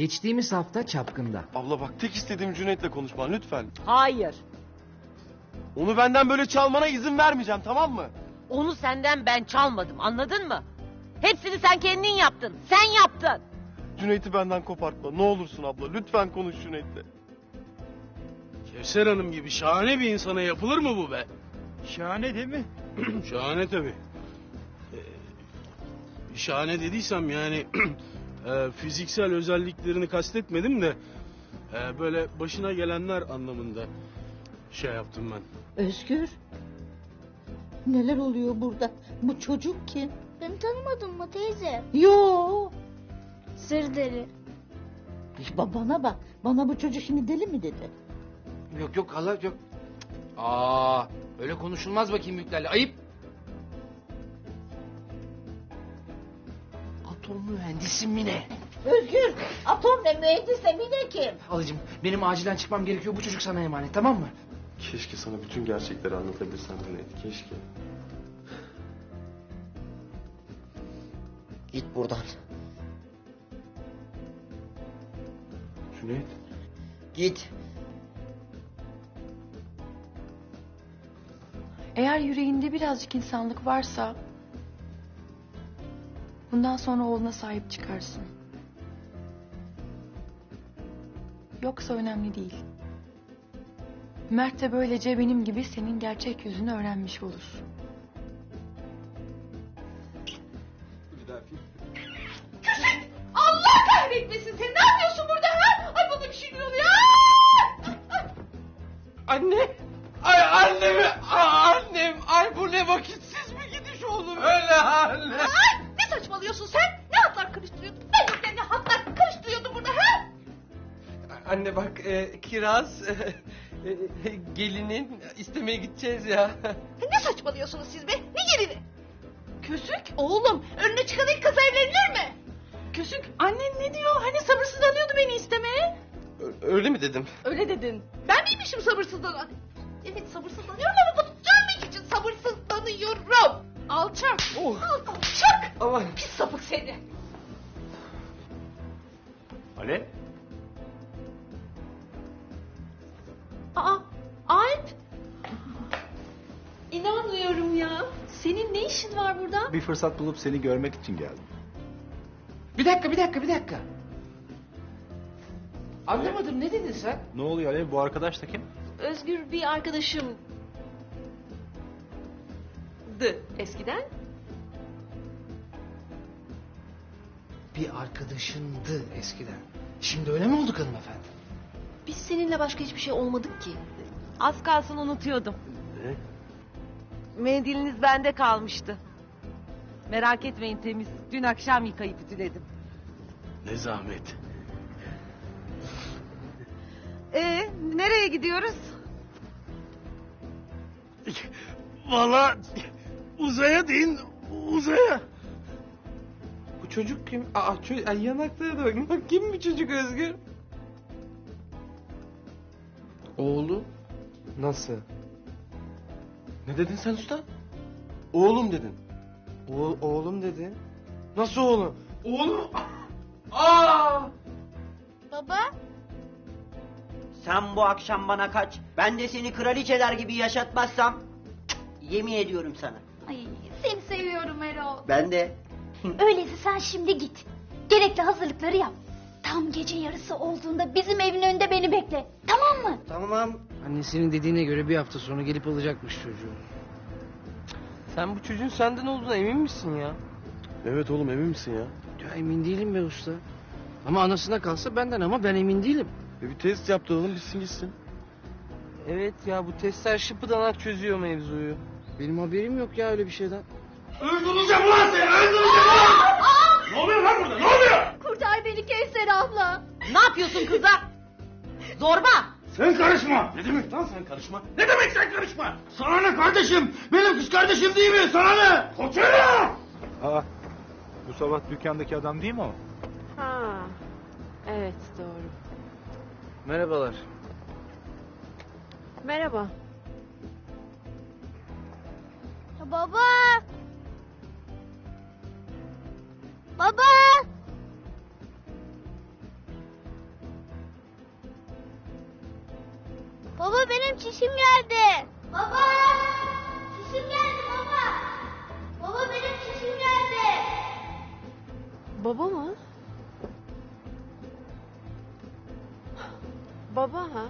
Geçtiğimiz hafta çapkında. Abla bak tek istediğim Cüneyt'le konuşman lütfen. Hayır. Onu benden böyle çalmana izin vermeyeceğim tamam mı? Onu senden ben çalmadım anladın mı? Hepsini sen kendin yaptın. Sen yaptın. Cüneyt'i benden kopartma. Ne olursun abla lütfen konuş Cüneyt'le. Kevser Hanım gibi şahane bir insana yapılır mı bu be? Şahane değil mi? şahane tabii. Ee, şahane dediysem yani e, fiziksel özelliklerini kastetmedim de e, böyle başına gelenler anlamında şey yaptım ben. Özgür. Neler oluyor burada? Bu çocuk kim? Beni tanımadın mı teyze? Yo. Sır deri. Ba- Bana bak. Bana bu çocuk şimdi deli mi dedi? Yok yok hala yok. Aa, öyle konuşulmaz bakayım büyüklerle. Ayıp. Atom mühendisi mi ne? Özgür. Atom ve mühendis Emine kim? Alıcım benim acilen çıkmam gerekiyor. Bu çocuk sana emanet tamam mı? Keşke sana bütün gerçekleri anlatabilsem Cüneyt. Keşke. Git buradan. Cüneyt. Git. Eğer yüreğinde birazcık insanlık varsa... ...bundan sonra oğluna sahip çıkarsın. Yoksa önemli değil. Mert de böylece benim gibi senin gerçek yüzünü öğrenmiş olur. Allah kahretmesin seni. Ne yapıyorsun burada ha? Ay bana bir şey oluyor. Anne! Ay annemi! Aa, annem! Ay bu ne vakitsiz bir gidiş oğlum. Öyle anne. Ay saçmalıyorsun sen? Ne hatlar karıştırıyordun? Ben yokken ne hatlar karıştırıyordun burada ha? Anne bak e, Kiraz e, e, gelinin istemeye gideceğiz ya. Ne saçmalıyorsunuz siz be? Ne gelini? Kösük oğlum önüne çıkan ilk kız evlenilir mi? Kösük annen ne diyor? Hani sabırsızlanıyordu beni istemeye. Ö- Öyle mi dedim? Öyle dedin. Ben miymişim sabırsızlanan? Evet sabırsızlanıyorum ama bunu görmek için sabırsızlanıyorum. Alçak. Oh. Alçak. Aman. Pis sapık seni. Ale? Aa Alp. İnanmıyorum ya. Senin ne işin var burada? Bir fırsat bulup seni görmek için geldim. Bir dakika bir dakika bir dakika. Anlamadım ne dedin sen? Ne oluyor Ale? Bu arkadaş da kim? Özgür bir arkadaşım. Dı eskiden. Bir arkadaşındı eskiden. Şimdi öyle mi olduk hanımefendi? Biz seninle başka hiçbir şey olmadık ki. Az kalsın unutuyordum. Ne? Mendiliniz bende kalmıştı. Merak etmeyin temiz. Dün akşam yıkayıp ütüledim. Ne zahmet. Ee, nereye gidiyoruz? Valla uzaya deyin uzaya. Bu çocuk kim? Aa çocuk, ay yanaklara da bak. Bak kim bu çocuk Özgür? Oğlu. Nasıl? Ne dedin sen usta? Oğlum dedin. Oğul, oğlum dedi. Nasıl oğlum? Oğlum? Aa! Baba? Sen bu akşam bana kaç. Ben de seni kraliçeler gibi yaşatmazsam cık, yemin ediyorum sana. Ay seni seviyorum Erol. Ben de. Öyleyse sen şimdi git. Gerekli hazırlıkları yap. Tam gece yarısı olduğunda bizim evin önünde beni bekle. Tamam mı? Tamam. Annesinin dediğine göre bir hafta sonra gelip alacakmış çocuğu. Sen bu çocuğun senden olduğuna emin misin ya? Evet oğlum emin misin ya? Ya emin değilim be usta. Ama anasına kalsa benden ama ben emin değilim. E bir test yaptıralım bitsin gitsin. Evet ya bu testler şıpıdanak çözüyor mevzuyu. Benim haberim yok ya öyle bir şeyden. Öldüreceğim lan seni öldüreceğim lan. ne oluyor lan burada ne oluyor? Kurtar beni Kevser abla. Ne yapıyorsun kıza? Zorba. Sen karışma. Ne demek lan sen karışma? Ne demek sen karışma? Sana ne kardeşim? Benim kız kardeşim değil mi? Sana ne? Koçera! Aa, bu sabah dükkandaki adam değil mi o? Ha. Evet doğru. Merhabalar. Merhaba. Baba! Baba! Baba benim çişim geldi. Baba! Çişim geldi baba. Baba benim çişim geldi. Baba mı? Baba ha?